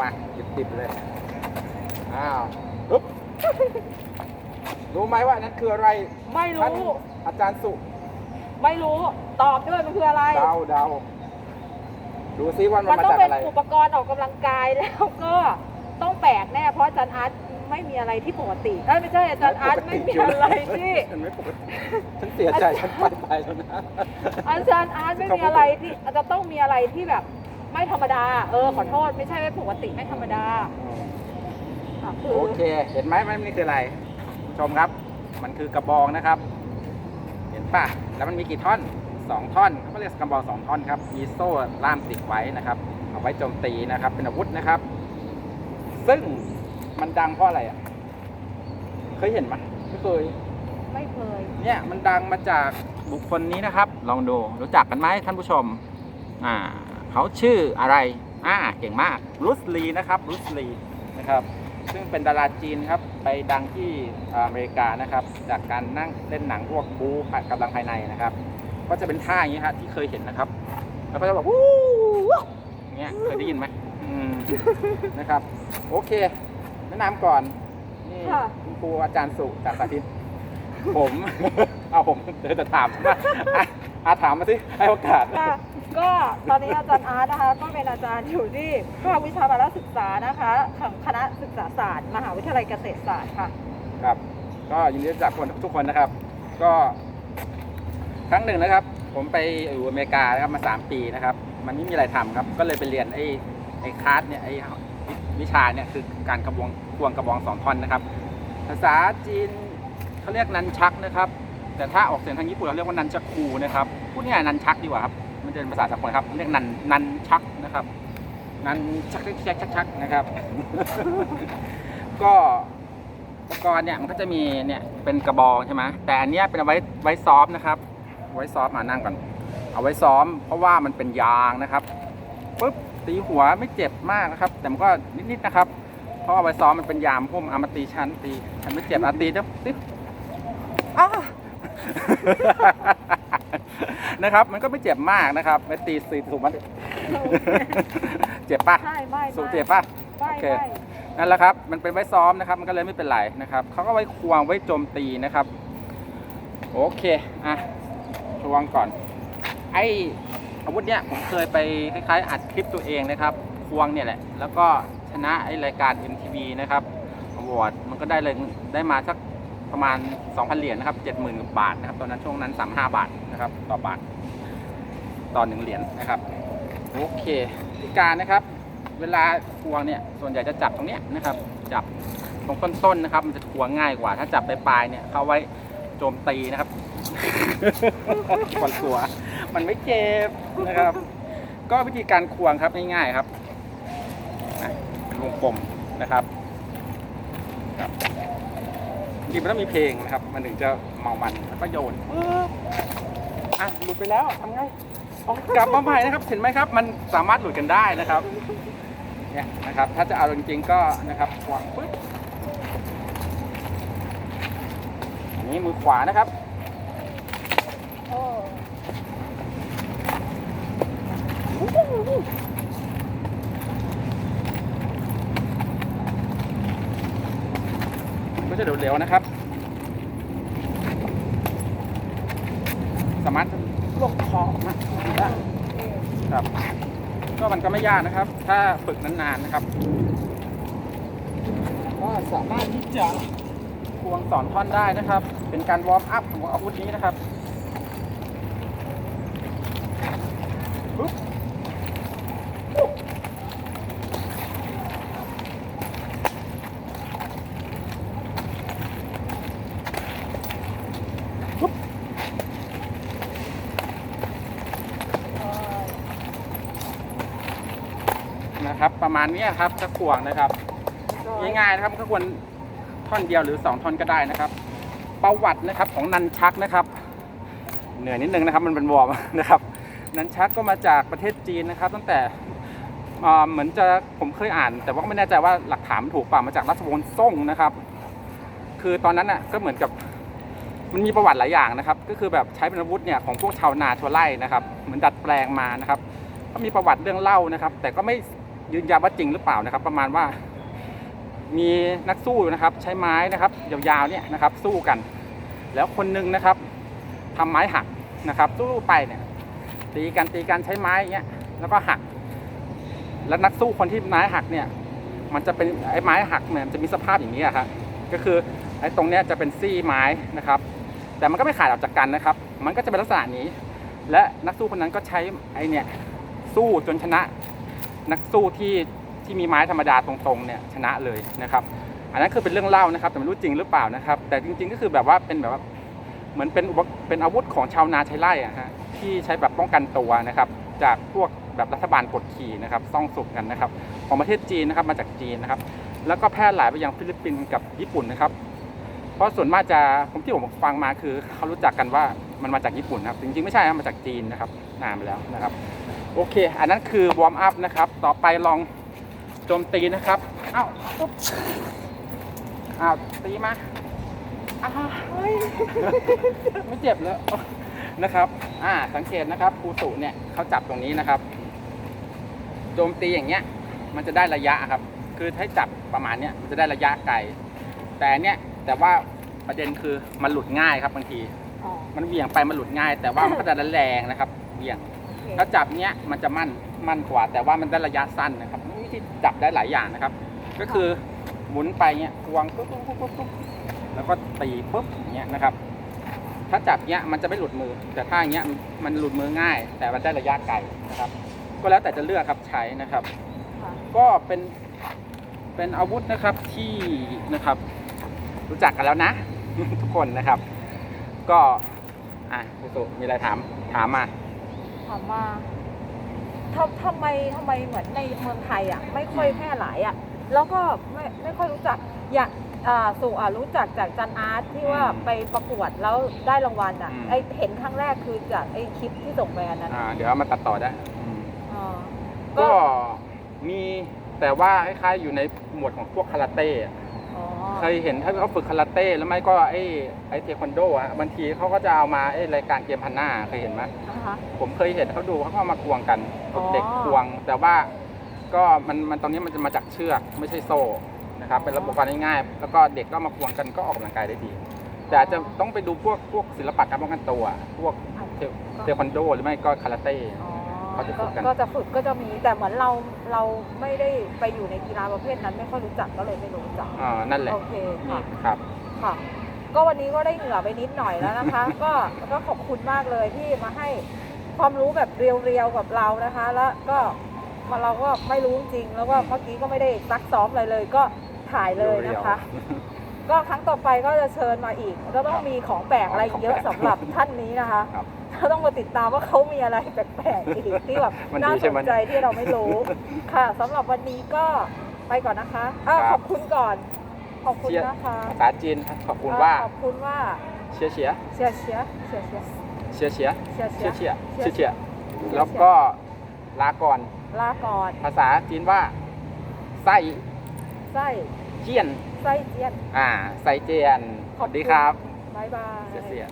มาติดๆเลย อ้าวปึ๊บรู้ไหมว่าอันนั้นคืออะไรไม่ท่านรู้อาจารย์สุไม่รู้ ตอบด้วยมันคืออะไร เดาเดาดูซิว่ามันมันมาต้องจากเป็นอะไร อุปกรณ์ออกกำลังกายแล้วก็ต้องแปลกแน่ เพราะอาจารย์อาร์ตไม่มีอะไรที่ปกติเอ้ยไม่ใช่อาจารย์อาร์ตไม่มีอะไรที่ ฉันไม่ปกติฉันเสียใจ ฉันไปไปแล้วนะ อาจารย์อาร์ตไม่มีอะไรที่อาจจะต้องมีอะไรที่แบบ ไม่ธรรมดา เออ ขอโทษ ไม่ใช่ไม่ปกติไม่ธรรมดาค่ะคือโอเค เห็นไหมมันนี่คืออะไรคุณผู้ชมครับ มันคือกระบองนะครับ เห็นป่ะ แล้วมันมีกี่ท่อนสองท่อนเขาก็เรียกกระบองสองท่อนครับ มีโซ่ล่ามติดไว้นะครับ เอาไว้โจมตีนะครับ เป็นอาวุธนะครับ ซึ่งมันดังเพราะอะไรอะ เคยเห็นไหมไม่เคย ไม่เคย เนี่ยมันดังมาจากบุคคลนี้นะครับ ลองดู รู้จักกันไหมท่านผู้ชม อ่า เขาชื่ออะไร อ่า เก่งมากรุสลีนะครับรุสลีนะครับ ซึ่งเป็นดาราจีนครับ ไปดังที่อเมริกานะครับ จากการนั่งเล่นหนังพวกบู๊กำลังภายในนะครับ ก็จะเป็นท่าอย่างนี้ครับที่เคยเห็นนะครับ แล้วก็จะแบบวู้วู้อย่างเงี้ย เคยได้ยินไหมอืมนะครับ โอเค แนะนำก่อน นี่ค่ะคุณครูอาจารย์สุจากสาธิต ผม เอาผมเดี๋ยวจะถามว่าอะอาถามมาสิให้โอกาสค่ะ ก็ตอนนี้อาจารย์อาร์ตนะคะ ก็เป็นอาจารย์อยู่ที่ภาควิชาพละศึกษานะคะของคณะศึกษาศาสตร์ มหาวิทยาลัยเกษตรศาสตร์ค่ะ ครับ ก็ยินดีรู้จักคนทุกคนนะครับ ก็ครั้งหนึ่งนะครับ ผมไปอยู่อเมริกานะครับมา 3 ปีนะครับ มันไม่มีอะไรทำครับ ก็เลยไปเรียนไอ้ไอ้คลาสเนี่ยไอ้วิชาเนี่ยคือการกระบองควงกระบองสองท่อนนะครับ ภาษาจีนเขาเรียกนันชักนะครับ แต่ถ้าออกเสียงทางญี่ปุ่นเราเรียกว่านันชักคูนะครับพูดง่ายนันชักดีกว่าครับ มันจะเป็นภาษาสากลครับเรียกนันนันชักนะครับ นันชักชักชักชักนะครับ ก็อุปกรณ์เนี่ยมันก็จะมีเนี่ยเป็นกระบองใช่ไหมแต่อันเนี้ยเป็นเอาไว้ไว้ซ้อมนะครับ ไว้ซ้อมมานั่งก่อน เอาไว้ซ้อม เพราะว่ามันเป็นยางนะครับปุ๊บตีหัวไม่เจ็บมากนะครับ แต่มันก็นิดๆนะครับ เพราะเอาไว้ซ้อมมันเป็นยามพุ่มเอามาตีชั้นตีฉันไม่เจ็บอะตีจ้ะตีอ้า นะครับ มันก็ไม่เจ็บมากนะครับไปตีสีถูกมันเจ็บปะใช่ไม่สูไม่เจ็บปะไม่โอเคไม่นั่นแหละครับ มันเป็นไว้ซ้อมนะครับ มันก็เลยไม่เป็นไรนะครับเขาก็ไว้ควงไว้โจมตีนะครับ โอเคอะทวงก่อน ไออาวุธเนี่ยผมเคยไปคล้ายๆ อัดคลิปตัวเองนะครับ ควงเนี่ยแหละ แล้วก็ชนะไอรายการ MTV นะครับอวอร์ดมันก็ได้เลยได้มาสัก ประมาณ 2,000 เหรียญนะครับ 70,000 บาทนะครับ ตอนนั้นช่วงนั้น 35 บาทนะครับ ต่อบาท ต่อหนึ่งเหรียญนะครับ โอเควิธีการนะครับ เวลาควงเนี่ย ส่วนใหญ่จะจับตรงเนี้ยนะครับ จับตรงต้นๆนะครับ มันจะควงง่ายกว่า ถ้าจับปลายๆเนี่ย เข้าไว้โจมตีนะครับก่อนตัว มันไม่เจ็บนะครับ ก็วิธีการควงครับง่ายๆครับเป็นวงกลมนะครับ จริงๆมันต้องมีเพลงนะครับ มันถึงจะเมามันแล้วก็โยนปึ๊บอะหลุดไปแล้วทำไงเอากลับมาใหม่นะครับ เห็นไหมครับ มันสามารถหลุดกันได้นะครับเนี่ยนะครับ ถ้าจะเอาจริงๆก็นะครับขวางปึ๊บอันนี้มือขวานะครับ ก็จะเร็วๆนะครับ สามารถลงคอออกมาได้ครับ ก็มันก็ไม่ยากนะครับ ถ้าฝึกนานๆนะครับ ก็สามารถที่จะควงสอนท่อนได้นะครับ เป็นการวอร์มอัพของอาวุธนี้นะครับปึ๊บ ครับ ประมาณนี้ครับจะควงนะครับ ง่ายๆนะครับก็ควรท่อนเดียวหรือ 2 ท่อนก็ได้นะครับ ประวัตินะครับของนันชักนะครับ เหนื่อยนิดนึงนะครับ มันเป็นวอร์มนะครับ นันชักก็มาจากประเทศจีนนะครับ ตั้งแต่เหมือนจะผมเคยอ่าน แต่ว่าไม่แน่ใจว่าหลักฐานถูกป่ามาจากราชวงศ์ซ่งนะครับ คือตอนนั้นน่ะก็เหมือนกับมันมีประวัติหลายอย่างนะครับ ก็คือแบบใช้เป็นอาวุธเนี่ยของพวกชาวนาชาวไร่นะครับ เหมือนดัดแปลงมานะครับ ก็มีประวัติเรื่องเล่านะครับ แต่ก็ไม่ ยืนยันว่าจริงหรือเปล่านะครับ ประมาณว่า มีนักสู้นะครับ ใช้ไม้นะครับยาวๆเนี่ยนะครับ สู้กัน แล้วคนหนึงนะครับทำไม้หักนะครับ สู้ไปเนี่ย ตีกันตีกันใช้ไม้อย่างเงี้ยแล้วก็หัก แล้วนักสู้คนที่ไม้หักเนี่ย มันจะเป็นไอ้ไม้หักเนี่ยมันจะมีสภาพอย่างนี้ครับก็คือไอ้ตรงเนี้ยจะเป็นซี่ไม้นะครับ แต่มันก็ไม่ขาดออกจากกันนะครับ มันก็จะเป็นลักษณะนี้ และนักสู้คนนั้นก็ใช้ไอ้เนี่ยสู้จนชนะ นักสู้ที่ที่มีไม้ธรรมดาตรงๆเนี่ยชนะเลยนะครับ อันนั้นคือเป็นเรื่องเล่านะครับ แต่ไม่รู้จริงหรือเปล่านะครับ แต่จริง ๆ ก็คือแบบว่าเป็นแบบว่าเหมือนเป็นอุปเป็นอาวุธของชาวนาใช้ไร่อะฮะที่ใช้แบบป้องกันตัวนะครับ จากพวกแบบรัฐบาลกดขี่นะครับซ่องสุกกันนะครับ ของประเทศจีนนะครับมาจากจีนนะครับ แล้วก็แพร่หลายไปยังฟิลิปปินส์กับญี่ปุ่นนะครับ เพราะส่วนมากจะผมที่ผมฟังมาคือเขารู้จักกันว่ามันมาจากญี่ปุ่นนะครับ จริงๆไม่ใช่นะมาจากจีนนะครับนานมาแล้วนะครับ โอเค อันนั้นคือวอร์มอัพนะครับ ต่อไปลองโจมตีนะครับอ้าวปุ๊บอ้าวตีมาอ้าวเฮ้ยไม่เจ็บเลยนะครับ อ่า สังเกตนะครับครูสุเนี่ยเขาจับตรงนี้นะครับ โจมตีอย่างเงี้ย มันจะได้ระยะครับ คือถ้าจับประมาณเนี้ยมันจะได้ระยะไกล แต่เนี้ยแต่ว่าประเด็นคือมันหลุดง่ายครับบางทีอ๋อมันเหวี่ยงไปมันหลุดง่าย แต่ว่ามันก็จะแรงนะครับ เหวี่ยงโอเค ถ้าจับเนี้ยมันจะมั่นมั่นกว่า แต่ว่ามันได้ระยะสั้นนะครับวิธีจับได้หลายอย่างนะครับ ก็คือหมุนไปเนี้ยควงปุ๊บปุ๊บปุ๊บปุ๊บปุ๊บแล้วก็ตีปุ๊บอย่างเงี้ยนะครับ ถ้าจับเนี้ยมันจะไม่หลุดมือ แต่ถ้าอย่างเงี้ยมันหลุดมือง่าย แต่มันได้ระยะไกลนะครับ ก็แล้วแต่จะเลือกครับใช้นะครับค่ะก็เป็นเป็นอาวุธนะครับที่นะครับ รู้จักกันแล้วนะ ทุกคนนะครับ ก็อะคุณสุมีอะไรถามถามมา ถามมาทำทำไมทำไมเหมือนในเมืองไทยอะ ไม่ค่อยแพร่หลายอะ แล้วก็ไม่ไม่ค่อยรู้จักอย่างอ่าสุอะรู้จักจากจันอาร์ตที่ว่าอืมไปประกวดแล้วได้รางวัลอะอืม ไอเห็นครั้งแรกคือจากไอคลิปที่ส่งไปอันนั้นอ่า เดี๋ยวเอามาตัดต่อได้อืมอ่าก็มีแต่ว่าคล้ายๆอยู่ในหมวดของพวกคาราเต้อะ อ๋อเคยเห็นถ้าเขาฝึกคาราเต้แล้วไม่ก็ไอ้ไอ้เทควันโดอะบางทีเขาก็จะเอามาไอ้รายการเกมพันหน้าเคยเห็นไหมนะคะ ผมเคยเห็นเขาดูเขาก็เอามาควงกันฝึกเด็กอ๋อควง แต่ว่าก็มันมันตรงนี้มันจะมาจากเชือกไม่ใช่โซ่นะครับเป็นระบบการง่ายๆแล้วก็เด็กก็มาควงกันก็ออกกำลังกายได้ดี แต่อาจจะต้องไปดูพวกพวกศิลปะการป้องกันตัว พวกเทคเทควันโดหรือไม่ก็คาราเต้ อ๋อ เขาจะฝึกกันก็จะฝึกก็จะมีแต่เหมือนเราเราไม่ได้ไปอยู่ในกีฬาประเภทนั้น ไม่ค่อยรู้จักก็เลยไม่รู้จักอ่านั่นแหละโอเคนี่ค่ะครับ ค่ะ ก็วันนี้ก็ได้เหงื่อไปนิดหน่อยแล้วนะคะ ก็ก็ขอบคุณมากเลยที่มาให้ความรู้แบบเรียวๆกับเรานะคะ แล้วก็มาเราก็ไม่รู้จริง แล้วก็เมื่อกี้ก็ไม่ได้ซักซ้อมอะไรเลย ก็ถ่ายเลยนะคะ ก็ครั้งต่อไปก็จะเชิญมาอีกก็ต้องมีของแปลกอะไรเยอะสำหรับท่านนี้นะคะ ครับ ก็ต้องมาติดตามว่าเขามีอะไรแปลกๆอีกที่แบบมันดีน่าใช่สนไหมใจที่เราไม่รู้ ค่ะสำหรับวันนี้ก็ไปก่อนนะคะอ้าวครับขอบคุณก่อน ขอบคุณนะคะภาษาจีนขอบคุณว่าขอบคุณว่าเชียร์เชียร์เชียร์เชียร์เชียร์เชียร์เชียร์เชียร์เชียร์เชียร์เชียร์เชีเชียยร์ร์เชียร์แล้วก็ลาก่อนลาก่อนภาษาจีนว่าไส้ไส้เจียนไส้เจียนอ่าไส้เจียนสขอบวัสคุณดีครับบายบาย เสียเสีย